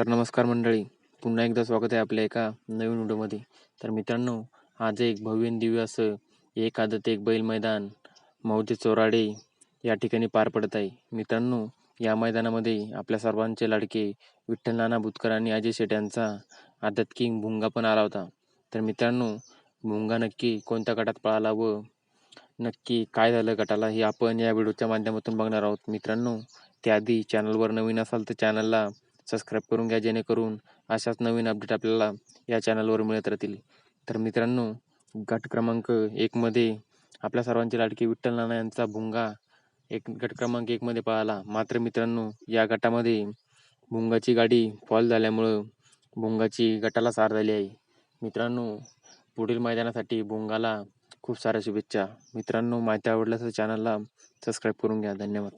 तर नमस्कार मंडळी पुन्हा एकदा स्वागत आहे आपल्या एका नवीन व्हिडिओमध्ये. तर मित्रांनो आज एक भव्य दिव्य असं एक आदत एक बैल मैदान मौजे चोराडे या ठिकाणी पार पडत आहे. मित्रांनो या मैदानामध्ये आपल्या सर्वांचे लाडके विठ्ठल नाना भुतकर आणि अजय शेट यांचा आदत किंग भुंगा पण आला होता. तर मित्रांनो भुंगा नक्की कोणत्या गटात पळाला व नक्की काय झालं गटाला हे आपण या व्हिडिओच्या माध्यमातून बघणार आहोत. मित्रांनो त्याआधी चॅनलवर नवीन असाल तर चॅनलला सबस्क्राईब करून घ्या जेणेकरून अशाच नवीन अपडेट आपल्याला या चॅनलवर मिळत राहतील. तर मित्रांनो गट क्रमांक एकमध्ये आपल्या सर्वांची लाडकी विठ्ठल नाना यांचा भुंगा एक गट क्रमांक एकमध्ये पळाला मात्र मित्रांनो या गटामध्ये भुंगाची गाडी फॉल झाल्यामुळं भुंगाची गटाला सार झाली आहे. मित्रांनो पुढील मैदानासाठी भुंगाला खूप साऱ्या शुभेच्छा. मित्रांनो माहिती आवडल्यास चॅनलला सबस्क्राईब करून घ्या. धन्यवाद.